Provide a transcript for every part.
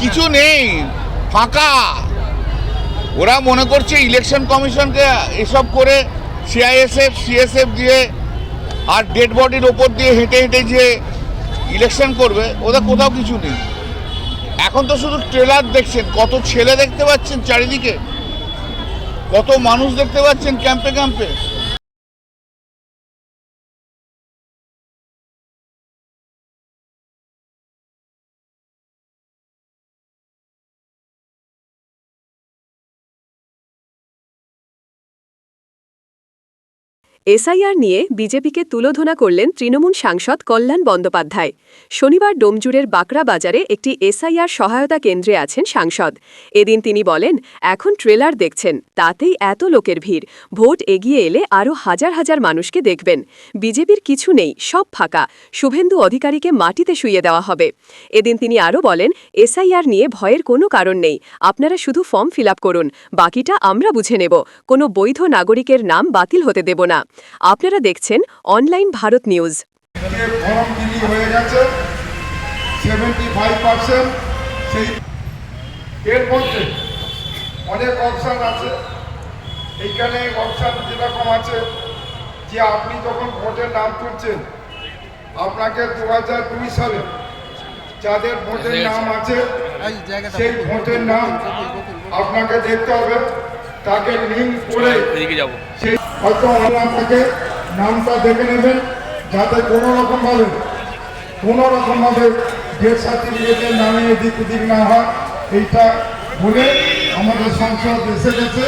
কিছু নেই, ফাঁকা। ওরা মনে করছে ইলেকশন কমিশনকে এসব করে সিআইএসএফ সিএসএফ দিয়ে আর ডেড বডির ওপর দিয়ে হেঁটে হেঁটে যে ইলেকশন করবে, ওদের কোথাও কিছু নেই। এখন তো শুধু ট্রেলার দেখছেন, কত ছেলে দেখতে পাচ্ছেন চারিদিকে, কত মানুষ দেখতে পাচ্ছেন ক্যাম্পে ক্যাম্পে এসআইআর নিয়ে বিজেপিকে তুলোধনা করলেন তৃণমূল সাংসদ কল্যাণ বন্দ্যোপাধ্যায়। শনিবার ডোমজুড়ের বাকরা বাজারে একটি এসআইআর সহায়তা কেন্দ্রে আছেন সাংসদ। এদিন তিনি বলেন, এখন ট্রেলার দেখছেন, তাতেই এত লোকের ভিড়। ভোট এগিয়ে এলে আরও হাজার হাজার মানুষকে দেখবেন। বিজেপির কিছু নেই, সব ফাঁকা। শুভেন্দু অধিকারীকে মাটিতে শুইয়ে দেওয়া হবে। এদিন তিনি আরও বলেন, এসআইআর নিয়ে ভয়ের কোনো কারণ নেই। আপনারা শুধু ফর্ম ফিল করুন, বাকিটা আমরা বুঝে নেব। কোনো বৈধ নাগরিকের নাম বাতিল হতে দেব না। আপনারা দেখছেন অনলাইন ভারত নিউজ। হয়ে গেছে। সেই এর মধ্যে অনেক অপশান আছে। এইখানে অপশান যেরকম আছে যে আপনি যখন ভোটের নাম তুলছেন আপনাকে দু হাজার দুই সালে যাদের ভোটের নাম আছে সেই ভোটের নাম আপনাকে দেখতে হবে। তাকে লিঙ্ক করে সেই হয়তো অনলাইন থেকে নামটা দেখে নেবেন, যাতে কোনো রকমভাবে কোনো রকমভাবে ডেথ সার্টিফিকেটের নামে এদিক ওদিক না হয়, এইটা বলে আমাদের সংসদ এসে গেছে।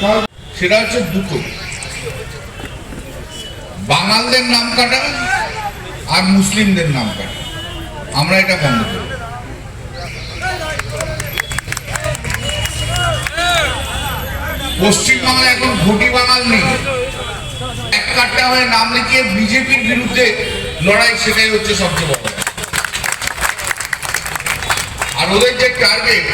তার সেটা হচ্ছে দুটো। বাঙালদের নাম কাটা আর মুসলিমদের নাম কাটা। আমরা এটা বন্ধ করি পশ্চিমবাংলায় এখন ভোটি বাঙাল নেই। এক কাট্টা হয়ে নাম লিখিয়ে বিজেপির বিরুদ্ধে লড়াই, সেটাই হচ্ছে সবচেয়ে বড়। আর ওদের যে টার্গেট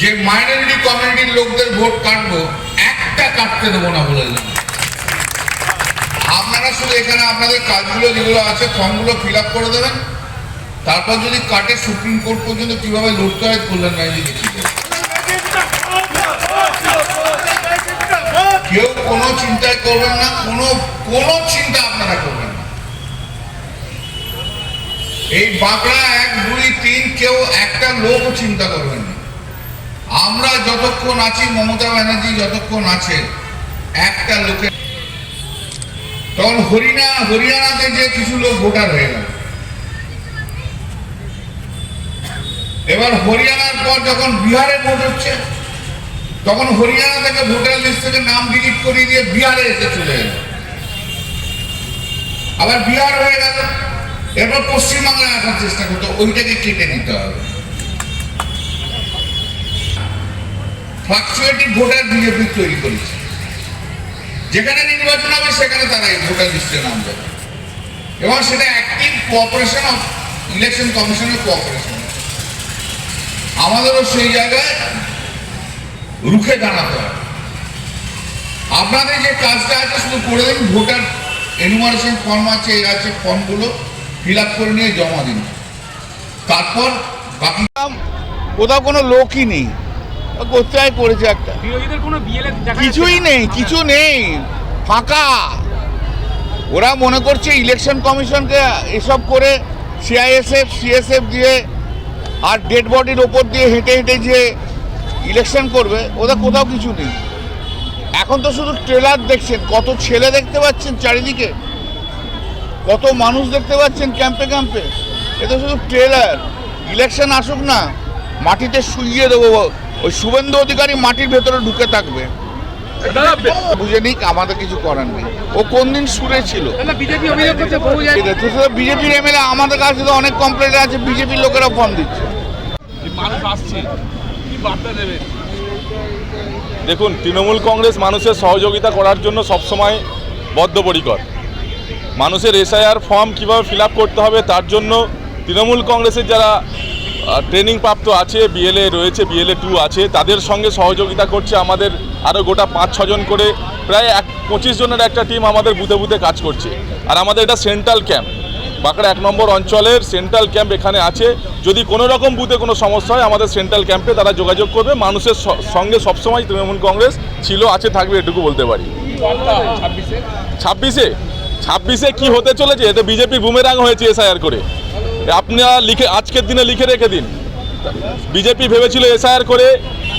যে মাইনরিটি কমিউনিটির লোকদের ভোট কাটবো, একটা কাটতে দেবো না বলে আপনারা শুধু এখানে আপনাদের কাজগুলো যেগুলো আছে ফর্মগুলো ফিল করে দেবেন। তারপর যদি কাটে সুপ্রিম কোর্ট পর্যন্ত কীভাবে লড়তে হয়, কল্যাণ রায় যদি ঠিক কেউ কোনো চিন্তাই করবেন না, কোনো কোনো চিন্তা আপনারা করবেন না। এই বাঁকড়া এক, দুই, তিন, কেউ একটা লোকও চিন্তা করবেন না। আমরা যতক্ষণ আছি, মমতা ব্যানার্জি যতক্ষণ আছে, একটা লোকে তখন হরিনা হরিয়ানাতে যে কিছু লোক ভোটার হয়ে গেল। এবার হরিয়ানার পর যখন বিহারে ভোট হচ্ছে তখন হরিয়ানা থেকে ভোটার লিস্ট থেকে নাম ডিলিট করিয়ে দিয়ে বিহারে এসে চলে আবার বিহার হয়ে গেল। এরপর পশ্চিমবাংলায় আসার চেষ্টা করতো, ওইটাকে কেটে নিতে হবে। ফ্লাকচুয়েটিভ ভোটার বিজেপি তৈরি করেছে। যেখানে নির্বাচন হবে, সেখানে তারা এই ভোটার লিস্টে নাম দেবে। এবং সেটা অ্যাক্টিভ কোঅপারেশন অফ ইলেকশন কমিশনের কোঅপারেশন আমাদেরও সেই জায়গায় রুখে দাঁড়াতে হবে। আপনাদের যে কাজটা আছে শুধু করে দিন ভোটার এনুমারেশন ফর্ম আছে এ আছে ফর্মগুলো ফিল আপ করে নিয়ে জমা দিন। তারপর বাকি কোথাও কোনো লোকই নেই। কোথায় করেছে একটা? বিরোধীদের কোনো বিএলএ দেখা কিছুই নেই কিছু নেই। ফাঁকা। ওরা মনে করছে ইলেকশন কমিশনকে এসব করে সিআইএসএফ সিএসএফ দিয়ে আর ডেড বডির ওপর দিয়ে হেঁটে হেঁটে যে ইলেকশন করবে ওদের কোথাও কিছু নেই। এখন তো শুধু ট্রেলার দেখছেন কত ছেলে দেখতে পাচ্ছেন চারিদিকে। কত মানুষ দেখতে পাচ্ছেন ক্যাম্পে ক্যাম্পে এ তো শুধু ট্রেলার ইলেকশন আসুক না মাটিতে শুইয়ে দেবো। ওই শুভেন্দু অধিকারী মাটির ভেতরে ঢুকে থাকবে। বুঝে নিক আমাদের কিছু করার নেই। ও কোন দিন সুরে ছিল? বিজেপির এমএলএ আমাদের কাছে তো অনেক কমপ্লেন আছে বিজেপির লোকেরা ফোন দিচ্ছে। মানুষ আসছে। বার্তা দেবে। দেখুন, তৃণমূল কংগ্রেস মানুষের সহযোগিতা করার জন্য সবসময় বদ্ধপরিকর। মানুষের এসআইআর ফর্ম কীভাবে ফিল করতে হবে তার জন্য তৃণমূল কংগ্রেসের যারা ট্রেনিং প্রাপ্ত আছে বিএলএ রয়েছে বিএলএ টু আছে, তাদের সঙ্গে সহযোগিতা করছে আমাদের আরও গোটা পাঁচ ছজন করে, প্রায় এক, পঁচিশ জনের একটা টিম আমাদের বুথে বুথে কাজ করছে। আর আমাদের এটা সেন্ট্রাল ক্যাম্প বাঁকড়া এক নম্বর অঞ্চলের সেন্ট্রাল ক্যাম্প এখানে আছে। যদি কোনো রকম বুথে কোনো সমস্যা হয়, আমাদের সেন্ট্রাল ক্যাম্পে তারা যোগাযোগ করবে। মানুষের সঙ্গে সবসময় তৃণমূল কংগ্রেস ছিল, আছে, থাকবে, এটুকু বলতে পারি। ছাব্বিশে? ছাব্বিশে কি হতে চলেছে? এতে বিজেপি বুমেরাং হয়েছে এসআইআর করে। আপনারা লিখে আজকের দিনে লিখে রেখে দিন। বিজেপি ভেবেছিল এসআইআর করে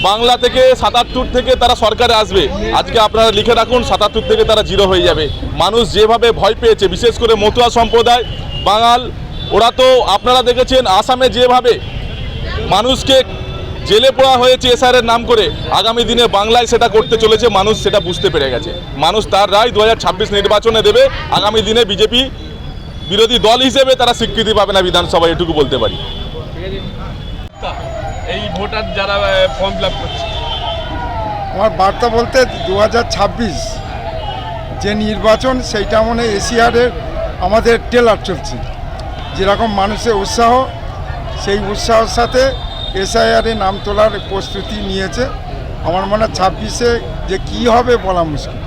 বাংলা থেকে সাতাত্তর থেকে তারা সরকারে আসবে। আজকে আপনারা লিখে রাখুন, সাতাত্তর থেকে তারা জিরো হয়ে যাবে। মানুষ যেভাবে ভয় পেয়েছে, বিশেষ করে মতুয়া সম্প্রদায়, বাঙাল, ওরা তো আপনারা দেখেছেন, আসামে যেভাবে মানুষকে জেলে পড়া হয়েছে এসআরের নাম করে, আগামী দিনে বাংলায় সেটা করতে চলেছে, মানুষ সেটা বুঝতে পেরে গেছে। মানুষ তার রায় দু হাজার ছাব্বিশ নির্বাচনে দেবে, আগামী দিনে বিজেপি বিরোধী দল হিসেবে তারা স্বীকৃতি পাবে না বিধানসভায়, এটুকু বলতে পারি। এই ভোটার যারা ফর্ম ফিল আপ করছে। আমার বার্তা বলতে দু হাজার ছাব্বিশ যে নির্বাচন সেইটা মনে হয় এশিয়ারের আমাদের টেলার চলছে। যেরকম মানুষের উৎসাহ সেই উৎসাহের সাথে এসআইআরে নাম তোলার প্রস্তুতি নিয়েছে। আমার মনে হয় ছাব্বিশে যে কি হবে বলা মুশকিল।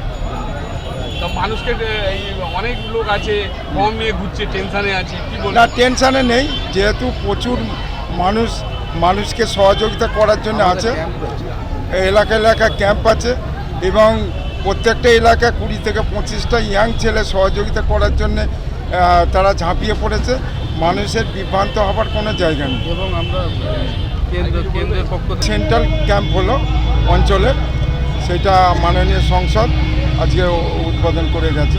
মানুষকে এই অনেক লোক আছে ফর্ম নিয়ে ঘুরছে টেনশনে আছে কি না টেনশানে নেই যেহেতু প্রচুর মানুষ মানুষকে সহযোগিতা করার জন্য আছে। এলাকা এলাকা ক্যাম্প আছে এবং প্রত্যেকটা এলাকা কুড়ি থেকে পঁচিশটা ইয়াং ছেলে সহযোগিতা করার জন্যে তারা ঝাঁপিয়ে পড়েছে। মানুষের বিভ্রান্ত হবার কোনো জায়গা নেই। এবং আমরা কেন্দ্র কেন্দ্রের পক্ষ সেন্ট্রাল ক্যাম্প হলো অঞ্চলে। সেটা মাননীয় সংসদ আজকে উদ্বোধন করে গেছে।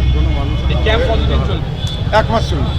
এক মাস চলবে।